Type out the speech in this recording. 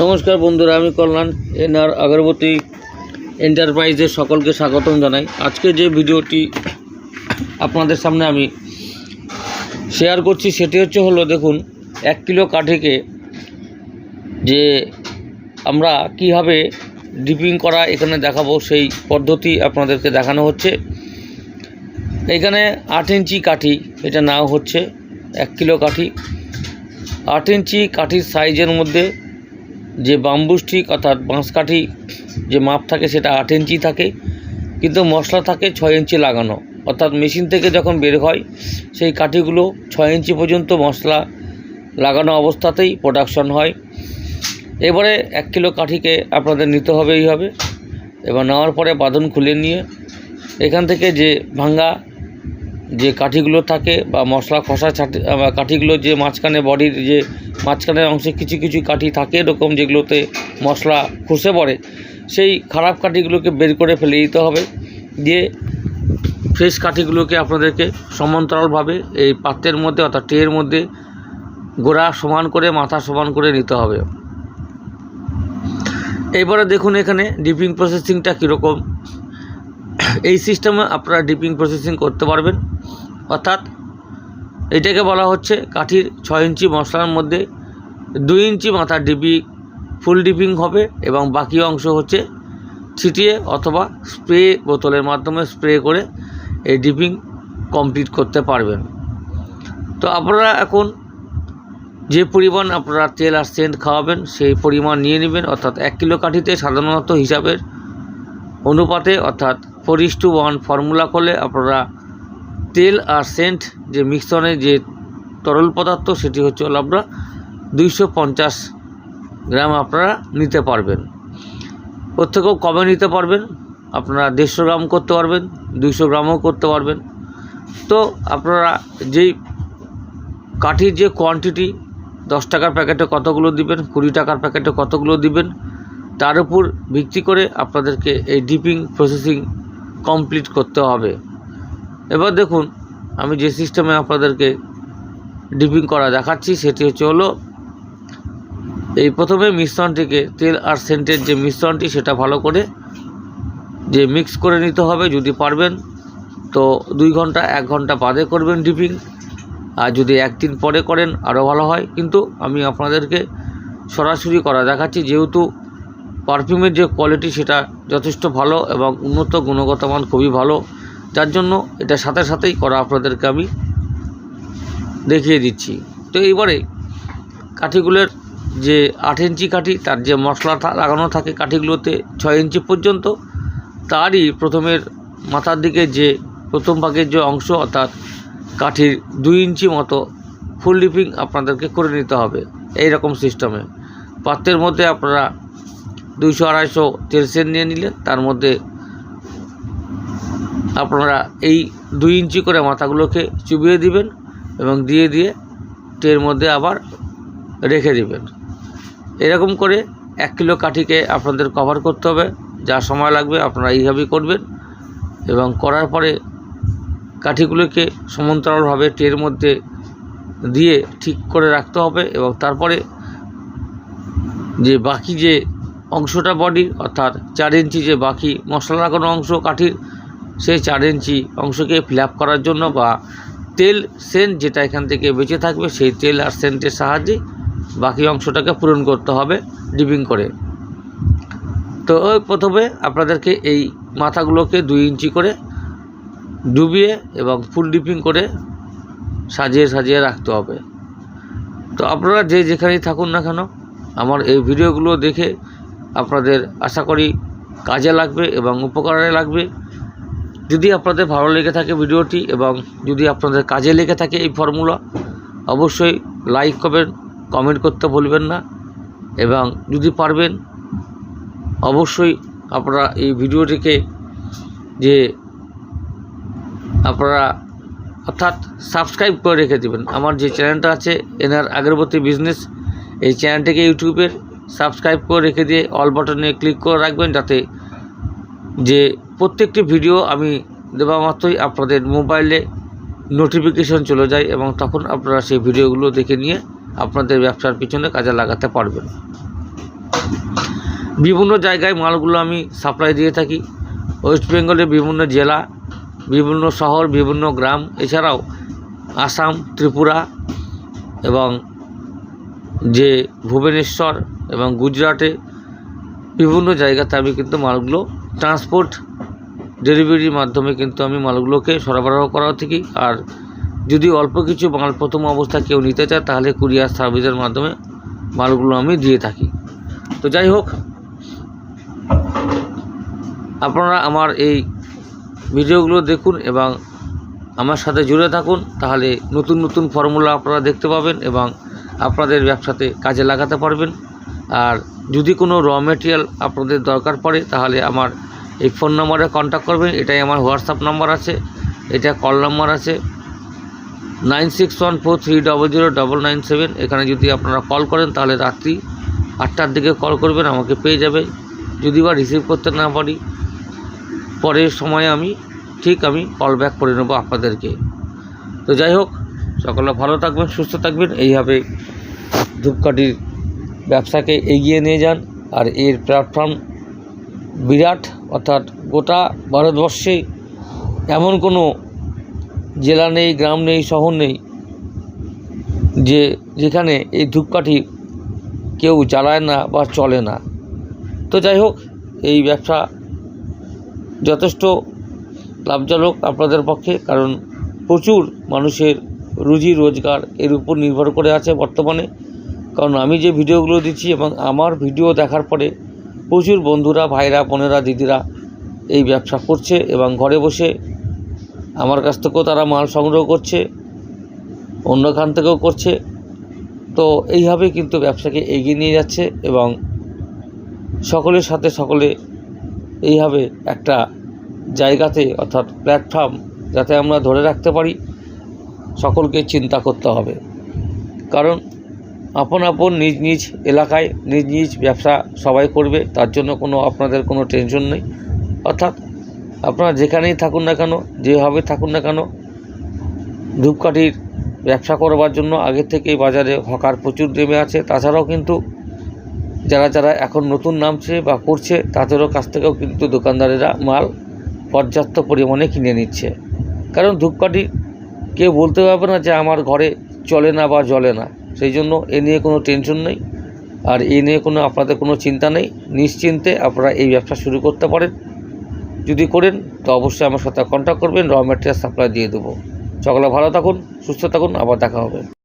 নমস্কার বন্ধুরা, আমি কল্যাণ, এনআর আগরবতী এন্টারপ্রাইজের সকলকে স্বাগতম জানাই। আজকে যে ভিডিওটি আপনাদের সামনে আমি শেয়ার করছি, সেটি হচ্ছে হলো, দেখুন, এক কিলো কাঠিকে যে আমরা কীভাবে ডিপিং করা এখানে দেখাবো, সেই পদ্ধতি আপনাদেরকে দেখানো হচ্ছে। এখানে আট ইঞ্চি কাঠি, এটা নাও হচ্ছে, এক কিলো কাঠি। আট ইঞ্চি কাঠির সাইজের মধ্যে যে বাম্বু স্টিক অর্থাৎ বাঁশ কাঠি যে মাপ থাকে সেটা আট ইঞ্চি থাকে, কিন্তু মশলা থাকে ছয় ইঞ্চি লাগানো। অর্থাৎ মেশিন থেকে যখন বের হয়, সেই কাঠিগুলো ছয় ইঞ্চি পর্যন্ত মশলা লাগানো অবস্থাতেই প্রোডাকশন হয়। এবারে এক কিলো কাঠিকে আপনাদের নিতে হবে এইভাবে। এবার নেওয়ার পরে বাঁধন খুলে নিয়ে, এখান থেকে যে ভাঙ্গা যে কাঠিগুলো থাকে বা মশলা খসা কাঠিগুলো যে মাঝখানে বডির যে মাঝখানের অংশে কিছু কিছু কাঠি থাকে এরকম যেগুলোতে মশলা খসে পড়ে, সেই খারাপ কাঠিগুলোকে বের করে ফেলে দিতে হবে। দিয়ে ফ্রেশ কাঠিগুলোকে আপনাদেরকে সমান্তরালভাবে এই পাত্রের মধ্যে অর্থাৎ ট্রের মধ্যে গোড়া সমান করে, মাথা সমান করে নিতে হবে। এবারে দেখুন এখানে ডিপিং প্রসেসিংটা কীরকম। এই সিস্টেমে আপনারা ডিপিং প্রসেসিং করতে পারবেন। অর্থাৎ এটাকে বলা হচ্ছে কাঠির ছয় ইঞ্চি মশলার মধ্যে দুই ইঞ্চি মাথার ডিপি, ফুল ডিপিং হবে এবং বাকি অংশ হচ্ছে ছিটিয়ে অথবা স্প্রে বোতলের মাধ্যমে স্প্রে করে এই ডিপিং কমপ্লিট করতে পারবেন। তো আপনারা এখন যে পরিমাণ আপনারা তেল আর সেন্ট খাওয়াবেন সেই পরিমাণ নিয়ে নেবেন, অর্থাৎ এক কিলো কাঠিতে সাধারণত হিসাবের অনুপাতে অর্থাৎ four is to one formula করলে আপনারা তেল আর সেন্ট যে মিশ্রণে যে তরল পদার্থ সেটি হচ্ছে হলো আপনারা দুইশো গ্রাম আপনারা নিতে পারবেন। ওর থেকেও কমে নিতে পারবেন? আপনারা দেড়শো গ্রাম করতে পারবেন, দুইশো গ্রামও করতে পারবেন। তো আপনারা যেই কাঠির যে কোয়ান্টিটি দশ টাকার প্যাকেটে কতগুলো দিবেন, কুড়ি টাকার প্যাকেটে কতগুলো দিবেন, তার উপর ভিত্তি করে আপনাদেরকে এই ডিপিং প্রসেসিং কমপ্লিট করতে হবে। এবার দেখুন, আমি যে সিস্টেমে আপনাদেরকে ডিপিং করা দেখাচ্ছি, সেটি হচ্ছে হলো, এই প্রথমে মিশ্রণটিকে তেল আর সেন্টের যে মিশ্রণটি, সেটা ভালো করে যে মিক্স করে নিতে হবে যদি পারবেন। তো দুই ঘণ্টা, এক ঘণ্টা বাদে করবেন ডিপিং আর যদি একদিন পরে করেন, আরও ভালো হয়। কিন্তু আমি আপনাদেরকে সরাসরি করা দেখাচ্ছি, যেহেতু পারফিউমের যে কোয়ালিটি সেটা যথেষ্ট ভালো এবং উন্নত, গুণগত মান খুবই ভালো। যার জন্য এটা সাথে সাথেই করা আপনাদেরকে আমি দেখিয়ে দিচ্ছি। তো এইবারে কাঠিগুলোর যে আট ইঞ্চি কাঠি, তার যে মশলা লাগানো থাকে কাঠিগুলোতে ছয় ইঞ্চি পর্যন্ত, তারই প্রথমের মাথার দিকে যে প্রথম ভাগের যে অংশ, অর্থাৎ কাঠির দুই ইঞ্চি মতো ফুল ডিপিং আপনাদেরকে করে নিতে হবে এই রকম সিস্টেমে। পাত্রের মধ্যে আপনারা দুইশো আড়াইশো তেল সেন নিয়ে নিলেন, তার মধ্যে আপনারা এই দুই ইঞ্চি করে মাথাগুলোকে চুবিয়ে দিবেন এবং দিয়ে দিয়ে ট্রের মধ্যে আবার রেখে দিবেন। এরকম করে এক কিলো কাঠিকে আপনাদের কভার করতে হবে। যা সময় লাগবে আপনারা এইভাবেই করবেন এবং করার পরে কাঠিগুলোকে সমান্তরালভাবে ট্রের মধ্যে দিয়ে ঠিক করে রাখতে হবে এবং তারপরে যে বাকি যে অংশটা বডির অর্থাৎ চার ইঞ্চি যে বাকি মশলা লাগানো অংশ কাঠির সেই চার ইঞ্চি অংশকে ফ্ল্যাপ করার জন্য বা তেল সেন্ট যেটা এখান থেকে বেঁচে থাকবে, সেই তেল আর সেন্টের সাহায্যে বাকি অংশটাকে পূরণ করতে হবে ডিপিং করে। তো প্রথমে আপনাদেরকে এই মাথাগুলোকে দুই ইঞ্চি করে ডুবিয়ে এবং ফুল ডিপিং করে সাজিয়ে সাজিয়ে রাখতে হবে। তো আপনারা যে যেখানেই থাকুন না কেন, আমার এই ভিডিওগুলো দেখে আপনাদের আশা করি কাজে লাগবে এবং উপকারে লাগবে। যদি আপনাদের ভালো লেগে থাকে ভিডিওটি এবং যদি আপনাদের কাজে লেগে থাকে এই ফর্মুলা, অবশ্যই লাইক করবেন, কমেন্ট করতে ভুলবেন না। এবং যদি পারবেন, অবশ্যই আপনারা এই ভিডিওটিকে যে আপনারা অর্থাৎ সাবস্ক্রাইব করে রেখে দেবেন। আমার যে চ্যানেলটা আছে, এনার আগরবতী বিজনেস, এই চ্যানেলটিকে ইউটিউবের সাবস্ক্রাইব করে রেখে দিয়ে অল বাটনে ক্লিক করে রাখবেন যাতে যে প্রত্যেকটি ভিডিও আমি দেওয়া মাত্রই আপনাদের মোবাইলে নোটিফিকেশন চলে যায় এবং তখন আপনারা সেই ভিডিওগুলো দেখে নিয়ে আপনাদের ব্যবসার পিছনে কাজে লাগাতে পারবেন। বিভিন্ন জায়গায় মালগুলো আমি সাপ্লাই দিয়ে থাকি। ওয়েস্ট বেঙ্গলের বিভিন্ন জেলা, বিভিন্ন শহর, বিভিন্ন গ্রাম, এছাড়াও আসাম, ত্রিপুরা এবং যে ভুবনেশ্বর এবং গুজরাটে বিভিন্ন জায়গাতে আমি কিন্তু মালগুলো ট্রান্সপোর্ট ডেলিভারির মাধ্যমে কিন্তু আমি মালগুলোকে সরবরাহ করা থাকি আর যদি অল্প কিছু মাল প্রথম অবস্থা কেউ নিতে চায়, তাহলে কুরিয়ার সার্ভিসের মাধ্যমে মালগুলো আমি দিয়ে থাকি। তো যাই হোক, আপনারা আমার এই ভিডিওগুলো দেখুন এবং আমার সাথে জুড়ে থাকুন, তাহলে নতুন নতুন ফর্মুলা আপনারা দেখতে পাবেন এবং আপনাদের ব্যবসাতে কাজে লাগাতে পারবেন। আর যদি কোনো র মেটেরিয়াল আপনাদের দরকার পড়ে, তাহলে আমার এই ফোন নম্বরে কন্ট্যাক্ট করবেন, এটাই আমার হোয়াটসঅ্যাপ নাম্বার আছে, এটা কল নাম্বার আছে nine six one four three double zero double nine seven এখানে যদি আপনারা কল করেন, তাহলে রাত্রি আটটার দিকে কল করবেন, আমাকে পেয়ে যাবে। যদি বা রিসিভ করতে না পারি, পরের সময়ে আমি, ঠিক আমি কল ব্যাক করে নেব আপনাদেরকে। তো যাই হোক, সকলে ভালো থাকবেন, সুস্থ থাকবেন। এইভাবে ধূপকাঠির ব্যবসাকে এগিয়ে নিয়ে যান, আর এর প্ল্যাটফর্ম বিরাট, অর্থাৎ গোটা ভারতবর্ষে এমন কোনো জেলা নেই, গ্রাম নেই, শহর নেই যে যেখানে এই ধূপকাঠি কেউ জ্বালায় না বা চলে না। তো যাই হোক, এই ব্যবসা যথেষ্ট লাভজনক আপনাদের পক্ষে, কারণ প্রচুর মানুষের রুজি রোজগার এর উপর নির্ভর করে আছে বর্তমানে। কারণ আমি যে ভিডিওগুলো দিচ্ছি এবং আমার ভিডিও দেখার পরে প্রচুর বন্ধুরা, ভাইরা, বোনেরা, দিদিরা এই ব্যবসা করছে এবং ঘরে বসে আমার কাছ থেকেও তারা মাল সংগ্রহ করছে, অন্যখান থেকেও করছে। তো এইভাবে কিন্তু ব্যবসাকে এগিয়ে নিয়ে যাচ্ছে এবং সকলের সাথে সকলে এইভাবে একটা জায়গাতে অর্থাৎ প্ল্যাটফর্ম যাতে আমরা ধরে রাখতে পারি, সকলকে চিন্তা করতে হবে। কারণ আপন আপন নিজ নিজ এলাকায়, নিজ নিজ ব্যবসা সবাই করবে, তার জন্য কোনো আপনাদের কোনো টেনশন নেই। অর্থাৎ আপনারা যেখানেই থাকুন না কেন, যেভাবে থাকুন না কেন, ধূপকাঠির ব্যবসা করবার জন্য আগের থেকেই বাজারে হকার প্রচুর নেমে আছে। তাছাড়াও কিন্তু যারা যারা এখন নতুন নামছে বা করছে, তাদেরও কাছ থেকেও কিন্তু দোকানদারেরা মাল পর্যাপ্ত পরিমাণে কিনে নিচ্ছে। কারণ ধূপকাঠি কেউ বলতে পারবে না যে আমার ঘরে চলে না বা জ্বলে না। সেই জন্য এ নিয়ে কোনো টেনশন নেই। আর এ নিয়ে কোনো আপনাদের কোনো চিন্তা নেই। নিশ্চিন্তে আপনারা এই ব্যবসা শুরু করতে পারেন। যদি করেন, তো অবশ্যই আমার সাথে কন্ট্যাক্ট করবেন। র ম্যাটেরিয়াল সাপ্লাই দিয়ে দেবো। সকলে ভালো থাকুন, সুস্থ থাকুন। আবার দেখা হবে।